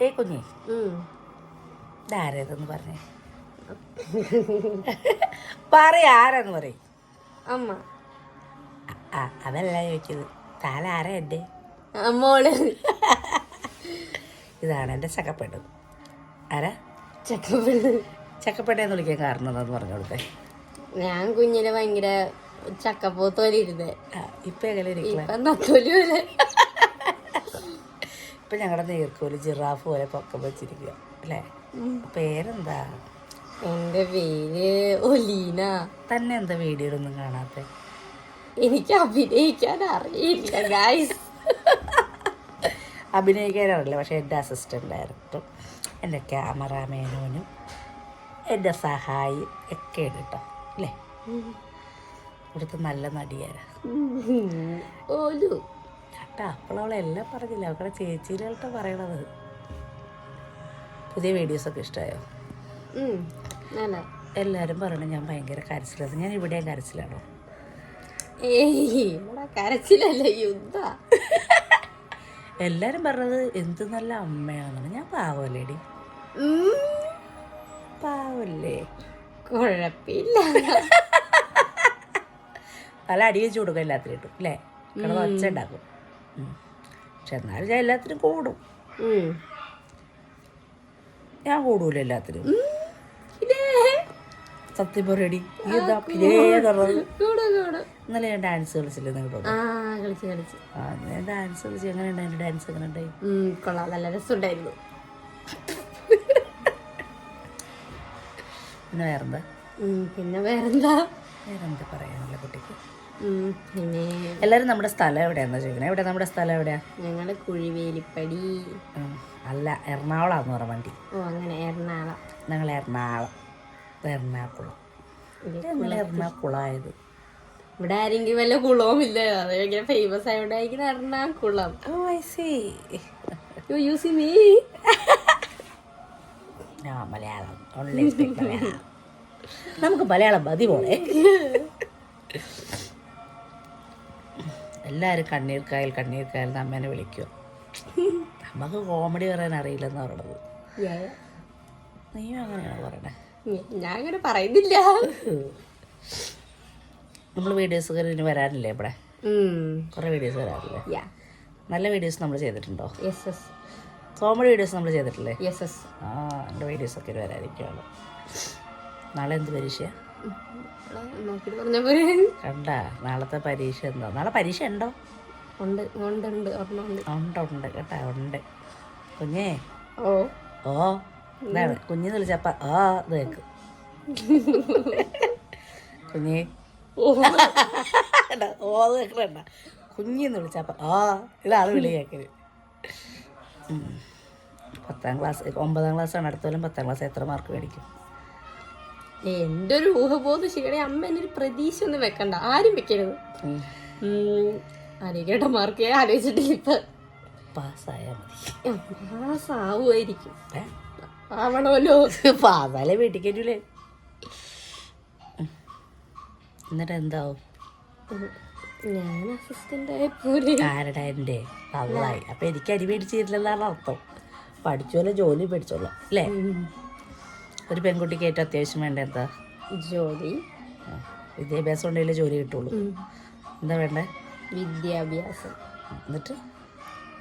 ഏ കുഞ്ഞേ. ഇതാരേതെന്ന് പറഞ്ഞേ? പറയ ആരാന്ന് പറയും. അമ്മ. ആ അതല്ല ചോദിച്ചത്. താല ആരാ എന്റെ? അമ്മോൾ ഇതാണ് എന്റെ ചക്കപ്പെട്ട് ആരാ? ചക്കപ്പെട്ട ചക്കപ്പെട്ടെന്ന് വിളിക്കാൻ കാരണം എന്താന്ന് പറഞ്ഞു കൊടുത്തേ ഞാൻ കുഞ്ഞിനെ ഭയങ്കര ചക്കപ്പോത്തോലി ഇരുന്നേ ഇപ്പൊ എങ്ങനെ ഇപ്പൊ നത്തോലി പോലെ ഇപ്പം ഞങ്ങളുടെ നീർക്കോൽ ജിറാഫ് പോലെ പൊക്കം വെച്ചിരിക്കുക അല്ലേ? പേരെന്താ? എന്റെ പേര് ഒലീന. തന്നെ എന്താ വീഡിയോ ഒന്നും കാണാത്ത? എനിക്ക് അഭിനയിക്കാൻ അറിയില്ല ഗായ്സ് അഭിനയിക്കാനറിയില്ല പക്ഷേ എന്റെ അസിസ്റ്റന്റ് ഡയറക്ടറും എന്റെ ക്യാമറാമാനും എന്റെ സഹായി ഒക്കെ ഉണ്ട് കേട്ടോ അല്ലേ? ഇവിടുത്തെ നല്ല നടിയാരാ? ഓലു. കേട്ടാ അപ്പോളവളെല്ലാം പറഞ്ഞില്ല? അവക്കടെ ചേച്ചിയിലോട്ട് പറയണത്. പുതിയ വീഡിയോസൊക്കെ ഇഷ്ടമായോ എല്ലാവരും പറയണം ഞാൻ ഭയങ്കര കരച്ചിലാണ് ഞാൻ ഇവിടെയും കരച്ചിലാണോ? കരച്ചിലല്ല യുദ്ധ. എല്ലാവരും പറഞ്ഞത് എന്ത് നല്ല അമ്മയാണെന്ന്. ഞാൻ പാവല്ലേടി. പാവല്ലേ? കുഴപ്പില്ല. പല അടിയും ചൂടുക ഇട്ടും അല്ലേ? കിടന്ന് ഒച്ച ഉണ്ടാക്കും. പക്ഷെ എന്നാലും ഞാൻ എല്ലാത്തിനും കൂടും. ഞാൻ കൂടൂല എല്ലാത്തിനും. സത്യം പറയടി ഇന്നലെ ഞാൻ ഡാൻസ് കളിച്ചില്ലേ കളിച്ച് കളിച്ച്. ആ ഞാൻ ഡാൻസ് കളിച്ച്. എങ്ങനെ ഉണ്ടായി ഡാൻസ് എങ്ങനെ ഉണ്ടായി കൊള്ളാം. നല്ല രസമുണ്ടായിരുന്നു. പിന്നെ വേറെന്താ? പിന്നെ വേറെന്താ? വേറെന്താ പറയാനുള്ള കുട്ടിക്ക്? പിന്നെ എല്ലാവരും നമ്മുടെ സ്ഥലം എവിടെയാണെന്ന് ചോദിക്കണേ? എവിടെ നമ്മുടെ സ്ഥലം എവിടെയാ? ഞങ്ങൾ കുഴിവേലിപ്പടി. അല്ല എറണാകുളമാന്ന് പറഞ്ഞ വണ്ടി. ഓ അങ്ങനെ എറണാകുളം. ഞങ്ങൾ എറണാകുളം. എറണാകുളം. ഞങ്ങൾ എറണാകുളമായത് ഇവിടെ ആരെങ്കിലും വല്ല കുളവും ഇല്ല? ഭയങ്കര famous ആയതുകൊണ്ടായിരിക്കും Ernakulam. Oh I see you use me ആ മലയാളം. Online speak Malayalam. നമുക്ക് മലയാളം മതി പോലെ എല്ലാവരും കണ്ണീർ കായൽ കണ്ണീർ കായൽ എന്ന് അമ്മേനെ വിളിക്കുക നമുക്ക് കോമഡി പറയാൻ അറിയില്ലെന്ന് പറയണത്. നീ അങ്ങനെയാണോ പറയണേ? ഞാൻ അങ്ങനെ പറയുന്നില്ല. നമ്മൾ വീഡിയോസ് ഇനി വരാനില്ലേ ഇവിടെ. കുറേ വീഡിയോസ് വരാറില്ലേ. നല്ല വീഡിയോസ് നമ്മൾ ചെയ്തിട്ടുണ്ടോ? യെസ് എസ് കോമഡി വീഡിയോസ് നമ്മൾ ചെയ്തിട്ടില്ലേ? യെസ് എസ് ആ എന്റെ വീഡിയോസ് ഒക്കെ വരാതിരിക്കുകയാണ് നാളെ എന്ത് പരീക്ഷയാണ് എടാ, നോക്കിയിട്ട് പറഞ്ഞ പോലെ നാളത്തെ പരീക്ഷ ഉണ്ടോ നാളെ പരീക്ഷ ഉണ്ടോ? ഉണ്ട് ഉണ്ട് ഉണ്ട് ഒരെണ്ണം ഉണ്ട് ഉണ്ട് ഉണ്ട് കേട്ടാ ഉണ്ട്. കുഞ്ഞേ. ഓ. ഓ ഇതാണ് കുഞ്ഞെന്ന് വിളിച്ചപ്പ ആ ഇത് കേക്ക്. കുഞ്ഞേ. ഓ. അത് കേക്കണ്ട കുഞ്ഞെന്ന് വിളിച്ചപ്പ ആ ഇതാണ് വിളി കേക്കൽ. പത്താം ക്ലാസ് ഒമ്പതാം ക്ലാസ്സാണ് അടുത്ത കൊല്ലം പത്താം ക്ലാസ് എത്ര മാർക്ക് മേടിക്കും? എന്റെ ഒരു ഊഹബോധ ശരിയുടെ അമ്മ എന്നൊരു പ്രതീക്ഷ ഒന്നും വെക്കണ്ട. ആരും വെക്കരുത്. ആരോഗ്യയുടെ മാർക്ക് ആലോചിച്ചിട്ടില്ല ഇപ്പൊ. പാസ്സായാൽ മതി. പാസ്സാവുമായിരിക്കും. ആവണമല്ലോ. പാസ്സാലേ വീട്ടിൽ കയറ്റൂലേ. എന്നിട്ട് എന്താവും? ഞാൻ അസിസ്റ്റന്റ് ആയപ്പോലെ ആരുടെ എന്റെ? അവളായി. അപ്പം എനിക്ക് അരി മേടിച്ച് തരില്ലെന്നാണ് അർത്ഥം. പഠിച്ചോലെ ജോലി പഠിച്ചോളാം അല്ലേ? ഒരു പെൺകുട്ടിക്ക് ഏറ്റവും അത്യാവശ്യം വേണ്ട എന്താ? ജോലി. വിദ്യാഭ്യാസം ഉണ്ടെങ്കിലേ ജോലി കിട്ടുള്ളൂ. എന്താ വേണ്ടേ? വിദ്യാഭ്യാസം. എന്നിട്ട്?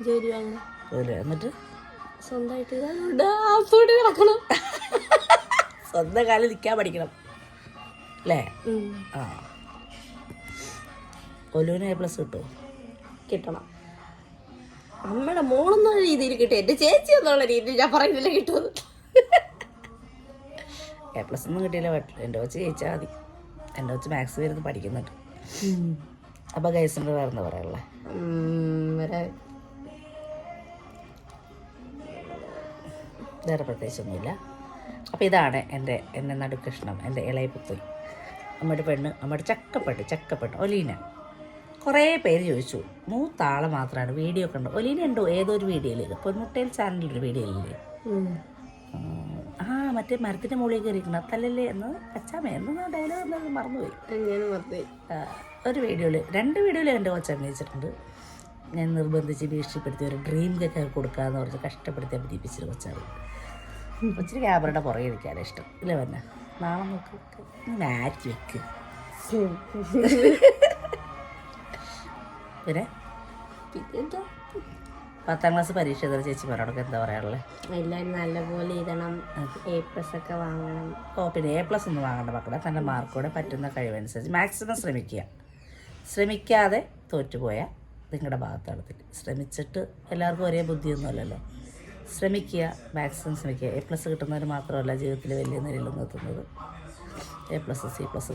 ജോലി വാങ്ങണം. ജോലി എന്നിട്ട്? സ്വന്തമായിട്ട് കിടക്കണം സ്വന്തം കാലിൽ നിൽക്കാൻ പഠിക്കണം. അല്ലേ? ആ. ഒലുവിന് എ പ്ലസ് കിട്ടുമോ കിട്ടണം. അമ്മയുടെ മോളെന്നുള്ള രീതിയിൽ കിട്ടും. എന്റെ ചേച്ചി എന്നുള്ള രീതിയിൽ ഞാൻ പറയുന്നില്ല കിട്ടുന്നത് എ പ്ലസ് ഒന്നും കിട്ടിയില്ല. പറ്റില്ല. എന്റെ വെച്ച് ജയിച്ചാൽ മതി. എന്റെ വെച്ച് മാത്സ് വരുന്നത് പഠിക്കുന്നുണ്ട്. അപ്പോൾ ഗൈസിന്റെ വേറെ എന്താ പറയാനുള്ളത് വേറെ. പ്രത്യേകിച്ചൊന്നുമില്ല. അപ്പോൾ ഇതാണ് എന്റെ എന്റെ നടുക്കഷ്ണം എന്റെ ഇളയ പുത്രി. അമ്മയുടെ പെണ്ണ് അമ്മയുടെ ചക്കപ്പെട്ട് ചക്കപ്പെട്ട് ഒലീന. കുറേ പേര് ചോദിച്ചു. മൂത്താളെ മാത്രമാണ് വീഡിയോ കണ്ടു ഒലീന ഉണ്ടോ? ഏതോ ഒരു വീഡിയോയിൽ പൊന്മുട്ടയിൽ ചാനലിലൊരു ഒരു. ആ മറ്റേ മരത്തിന്റെ മുകളിൽ കയറിയിരിക്കണം തല്ലല്ലേ എന്ന് അച്ചാമ്മ എന്ന് ഡയലോഗ് എന്നത് മറന്നുപോയി. ഒരു വീഡിയോയിൽ രണ്ട് വീഡിയോയിൽ എന്റെ കൊച്ചു അഭിനയിച്ചിട്ടുണ്ട് ഞാൻ നിർബന്ധിച്ച് ഭീഷണിപ്പെടുത്തി ഒരു ഡ്രീം ഒക്കെ കൊടുക്കാന്ന് പറഞ്ഞ് കഷ്ടപ്പെടുത്തി അഭിനയിപ്പിച്ചൊരു കൊച്ചാണ് കൊച്ചിന് ക്യാമറയുടെ പുറകെ ഇരിക്കാനാണ് ഇഷ്ടം. ഇല്ല പറഞ്ഞ നാളെ നോക്ക്. മാറ്റി വെക്ക്. പിന്നെ? പിന്നെന്താ? പത്താം ക്ലാസ് പരീക്ഷ എഴുതുന്ന ചേച്ചിമാരോടൊക്കെ എന്താ പറയാനുള്ളത് എല്ലാവരും നല്ലപോലെ എഴുതണം എ പ്ലസ് ഒക്കെ വാങ്ങണം. ഓ പിന്നെ എ പ്ലസ് ഒന്നും വാങ്ങണ്ട മക്കളെ. തന്റെ മാർക്കോടെ പറ്റുന്ന കഴിവനുസരിച്ച് മാക്സിമം ശ്രമിക്കുക. ശ്രമിക്കാതെ തോറ്റുപോയാൽ നിങ്ങളുടെ ഭാഗത്താണ് തെറ്റ് ശ്രമിച്ചിട്ട് എല്ലാവർക്കും ഒരേ ബുദ്ധിയൊന്നുമല്ലല്ലോ. ശ്രമിക്കുക മാക്സിമം ശ്രമിക്കുക. എ പ്ലസ് കിട്ടുന്നവർ മാത്രമല്ല ജീവിതത്തിൽ വലിയ നിലയിലൊന്നും എത്തുന്നത് എ പ്ലസ് സി പ്ലസ്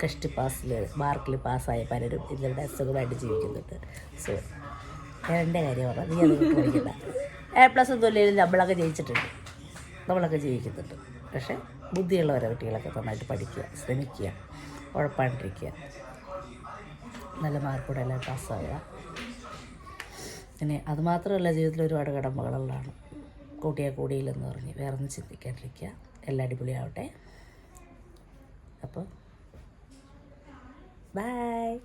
കഷ്ടി പാസ്സിൽ മാർക്കിൽ പാസ്സായ പലരും ഇതിലൂടെ അസുഖമായിട്ട് ജീവിക്കുന്നുണ്ട്. സോ എന്റെ കാര്യം പറഞ്ഞാൽ നീ അത് പഠിക്കണ്ട. എ പ്ലസ് ഒന്നുമില്ലെങ്കിലും നമ്മളൊക്കെ ജയിച്ചിട്ടുണ്ട്. നമ്മളൊക്കെ ജീവിക്കുന്നുണ്ട് പക്ഷേ ബുദ്ധിയുള്ളവരെ കുട്ടികളൊക്കെ നന്നായിട്ട് പഠിക്കുക ശ്രമിക്കുക ഉഴപ്പാണ്ടിരിക്കുക. നല്ല മാർക്കോടെ എല്ലാം പാസ്സാവുക. പിന്നെ അതുമാത്രമല്ല ജീവിതത്തിൽ ഒരുപാട് കടമ്പകളുള്ളതാണ് കൂട്ടിയാൽ കൂടിയില്ലെന്ന് പറഞ്ഞ് വേറെ ഒന്നും ചിന്തിക്കാണ്ടിരിക്കുക. എല്ലാം അടിപൊളിയാവട്ടെ. അപ്പോൾ ബൈ